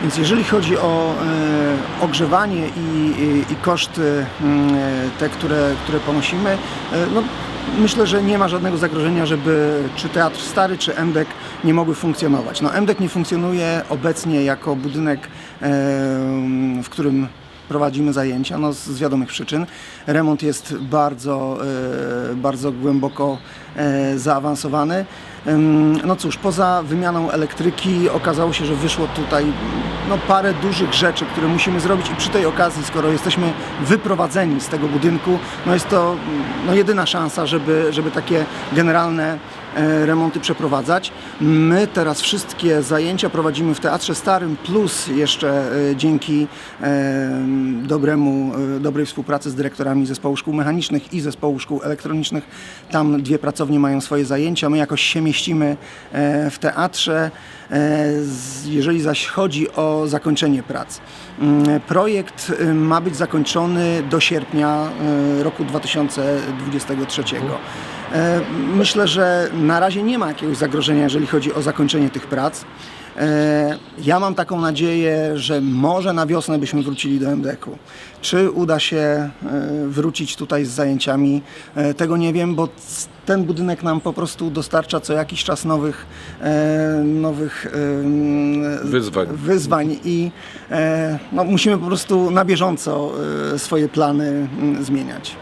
Więc jeżeli chodzi o e, ogrzewanie i, i, i koszty mm, te, które, które ponosimy, e, no, myślę, że nie ma żadnego zagrożenia, żeby czy Teatr Stary, czy MDEK nie mogły funkcjonować. No, MDEK nie funkcjonuje obecnie jako budynek, e, w którym prowadzimy zajęcia, no, z, wiadomych przyczyn. Remont jest bardzo, e, bardzo głęboko e, zaawansowany. No cóż, poza wymianą elektryki okazało się, że wyszło tutaj no, parę dużych rzeczy, które musimy zrobić i przy tej okazji, skoro jesteśmy wyprowadzeni z tego budynku, no jest to no, jedyna szansa, żeby, żeby takie generalne remonty przeprowadzać. My teraz wszystkie zajęcia prowadzimy w Teatrze Starym, plus jeszcze e, dzięki e, dobremu, e, dobrej współpracy z dyrektorami zespołu szkół mechanicznych i zespołu szkół elektronicznych. Tam dwie pracownie mają swoje zajęcia, my jakoś się mieścimy e, w teatrze. E, Jeżeli zaś chodzi o zakończenie prac, mm, projekt e, ma być zakończony do sierpnia e, roku 2023. E, Myślę, że na razie nie ma jakiegoś zagrożenia, jeżeli chodzi o zakończenie tych prac. E, Ja mam taką nadzieję, że może na wiosnę byśmy wrócili do MDK-u. Czy uda się e, wrócić tutaj z zajęciami, e, tego nie wiem, bo ten budynek nam po prostu dostarcza co jakiś czas nowych, e, nowych Wyzwań. wyzwań i e, no, musimy po prostu na bieżąco e, swoje plany zmieniać.